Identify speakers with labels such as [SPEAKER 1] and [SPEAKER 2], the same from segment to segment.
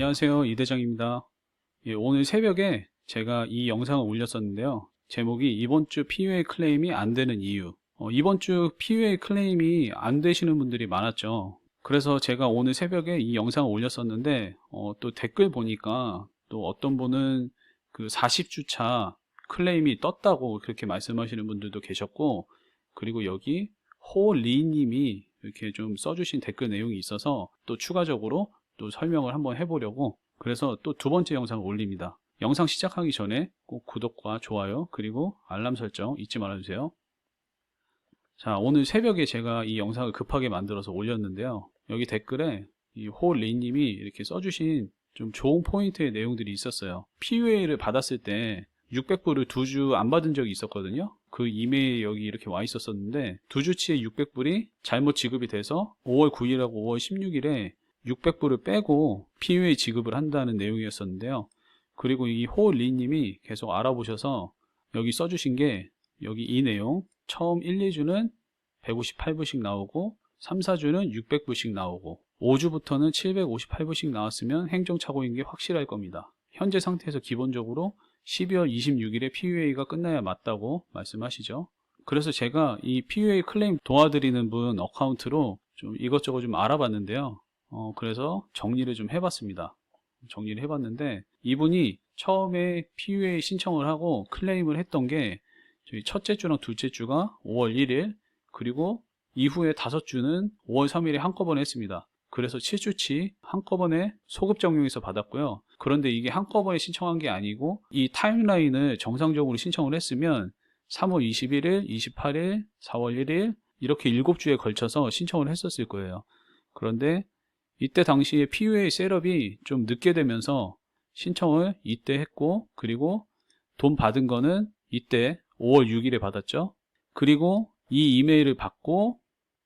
[SPEAKER 1] 안녕하세요. 이대장입니다. 예, 오늘 새벽에 제가 이 영상을 올렸었는데요. 제목이 이번 주 PUA 클레임이 안 되는 이유. 어, 이번 주 PUA 클레임이 안 되시는 분들이 많았죠. 그래서 제가 오늘 새벽에 이 영상을 올렸었는데 어, 또 댓글 보니까 또 어떤 분은 그 40주차 클레임이 떴다고 그렇게 말씀하시는 분들도 계셨고 그리고 여기 호리님이 이렇게 좀 써주신 댓글 내용이 있어서 또 추가적으로 또 설명을 한번 해보려고 그래서 또 두 번째 영상을 올립니다. 영상 시작하기 전에 꼭 구독과 좋아요 그리고 알람 설정 잊지 말아주세요. 자 오늘 새벽에 제가 이 영상을 급하게 만들어서 올렸는데요. 여기 댓글에 이 호리님이 이렇게 써주신 좀 좋은 포인트의 내용들이 있었어요. PUA를 받았을 때 600불을 두 주 안 받은 적이 있었거든요. 그 이메일 여기 이렇게 와 있었었는데 두 주치에 600불이 잘못 지급이 돼서 5월 9일하고 5월 16일에 600불을 빼고 PUA 지급을 한다는 내용이었었는데요. 그리고 이 호리 님이 계속 알아보셔서 여기 써주신 게 여기 이 내용 처음 1, 2주는 158불씩 나오고 3, 4주는 600불씩 나오고 5주부터는 758불씩 나왔으면 행정착오인 게 확실할 겁니다. 현재 상태에서 기본적으로 12월 26일에 PUA가 끝나야 맞다고 말씀하시죠. 그래서 제가 이 PUA 클레임 도와드리는 분 어카운트로 좀 이것저것 좀 알아봤는데요. 어, 그래서 정리를 좀 해봤습니다. 정리를 해봤는데 이분이 처음에 PUA 신청을 하고 클레임을 했던 게 저희 첫째 주랑 둘째 주가 5월 1일 그리고 이후에 다섯 주는 5월 3일에 한꺼번에 했습니다. 그래서 7주치 한꺼번에 소급 적용해서 받았고요. 그런데 이게 한꺼번에 신청한 게 아니고 이 타임라인을 정상적으로 신청을 했으면 3월 21일, 28일, 4월 1일 이렇게 7주에 걸쳐서 신청을 했었을 거예요. 그런데 이때 당시에 PUA 셋업이 좀 늦게 되면서 신청을 이때 했고 그리고 돈 받은 거는 이때 5월 6일에 받았죠. 그리고 이 이메일을 받고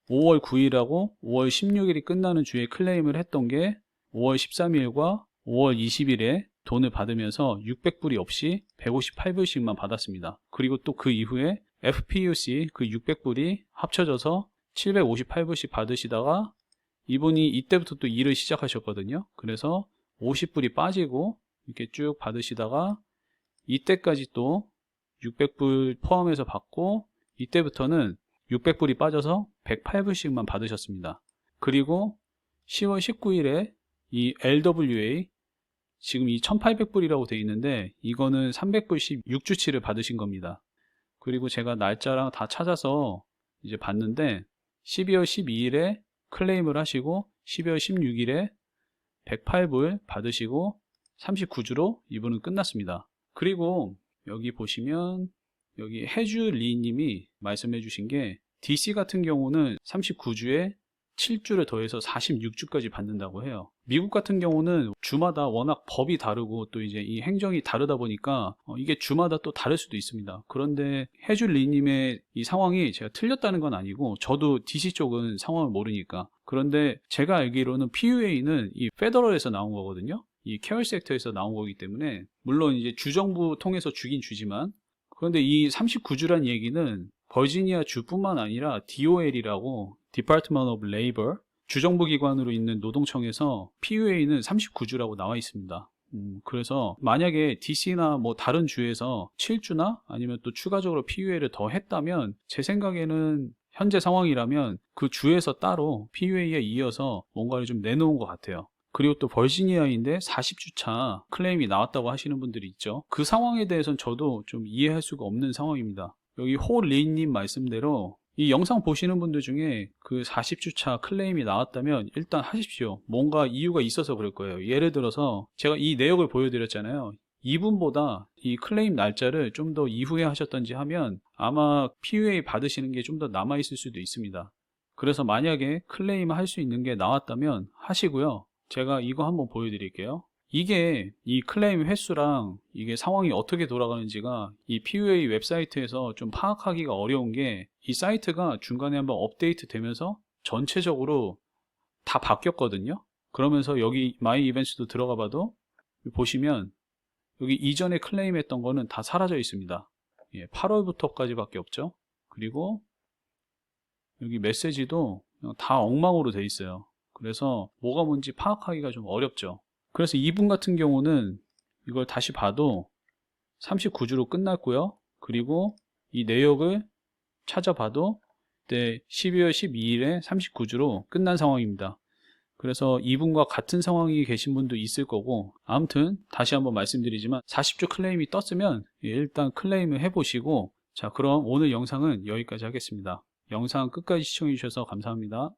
[SPEAKER 1] 5월 9일하고 5월 16일이 끝나는 주에 클레임을 했던 게 5월 13일과 5월 20일에 돈을 받으면서 600불이 없이 158불씩만 받았습니다. 그리고 또 그 이후에 FPUC 그 600불이 합쳐져서 758불씩 받으시다가 이분이 이때부터 또 일을 시작하셨거든요. 그래서 50불이 빠지고 이렇게 쭉 받으시다가 이때까지 또 600불 포함해서 받고 이때부터는 600불이 빠져서 108불씩만 받으셨습니다. 그리고 10월 19일에 이 LWA 지금 이 1800불이라고 되어 있는데 이거는 300불씩 6주치를 받으신 겁니다. 그리고 제가 날짜랑 다 찾아서 이제 봤는데 12월 12일에 클레임을 하시고 12월 16일에 108불 받으시고 39주로 이분은 끝났습니다. 그리고 여기 보시면 여기 해주 리 님이 말씀해 주신 게 DC 같은 경우는 39주에 7주를 더해서 46주까지 받는다고 해요. 미국 같은 경우는 주마다 워낙 법이 다르고 또 이제 이 행정이 다르다 보니까 어, 이게 주마다 또 다를 수도 있습니다. 그런데 해줄 리님의 이 상황이 제가 틀렸다는 건 아니고 저도 DC 쪽은 상황을 모르니까 그런데 제가 알기로는 PUA는 이 페더럴에서 나온 거거든요. 이 케어 섹터에서 나온 거기 때문에 물론 이제 주정부 통해서 주긴 주지만 그런데 이 39주란 얘기는 버지니아 주뿐만 아니라 DOL이라고 Department of Labor 주정부 기관으로 있는 노동청에서 PUA는 39주라고 나와 있습니다. 음, 그래서 만약에 DC나 뭐 다른 주에서 7주나 아니면 또 추가적으로 PUA를 더 했다면 제 생각에는 현재 상황이라면 그 주에서 따로 PUA에 이어서 뭔가를 좀 내놓은 것 같아요. 그리고 또 버지니아인데 40주차 클레임이 나왔다고 하시는 분들이 있죠. 그 상황에 대해서는 저도 좀 이해할 수가 없는 상황입니다. 여기 호리님 말씀대로 이 영상 보시는 분들 중에 그 40주차 클레임이 나왔다면 일단 하십시오. 뭔가 이유가 있어서 그럴 거예요. 예를 들어서 제가 이 내역을 보여드렸잖아요. 이분보다 이 클레임 날짜를 좀 더 이후에 하셨던지 하면 아마 PUA 받으시는 게 좀 더 남아있을 수도 있습니다. 그래서 만약에 클레임 할 수 있는 게 나왔다면 하시고요. 제가 이거 한번 보여드릴게요. 이게 이 클레임 횟수랑 이게 상황이 어떻게 돌아가는지가 이 PUA 웹사이트에서 좀 파악하기가 어려운 게 이 사이트가 중간에 한번 업데이트 되면서 전체적으로 다 바뀌었거든요. 그러면서 여기 마이 이벤트도 들어가 봐도 보시면 여기 이전에 클레임했던 거는 다 사라져 있습니다. 예, 8월부터까지 밖에 없죠. 그리고 여기 메시지도 다 엉망으로 돼 있어요. 그래서 뭐가 뭔지 파악하기가 좀 어렵죠. 그래서 이분 같은 경우는 이걸 다시 봐도 39주로 끝났고요. 그리고 이 내역을 찾아봐도 그때 12월 12일에 39주로 끝난 상황입니다. 그래서 이분과 같은 상황이 계신 분도 있을 거고 아무튼 다시 한번 말씀드리지만 40주 클레임이 떴으면 일단 클레임을 해보시고 자 그럼 오늘 영상은 여기까지 하겠습니다. 영상 끝까지 시청해 주셔서 감사합니다.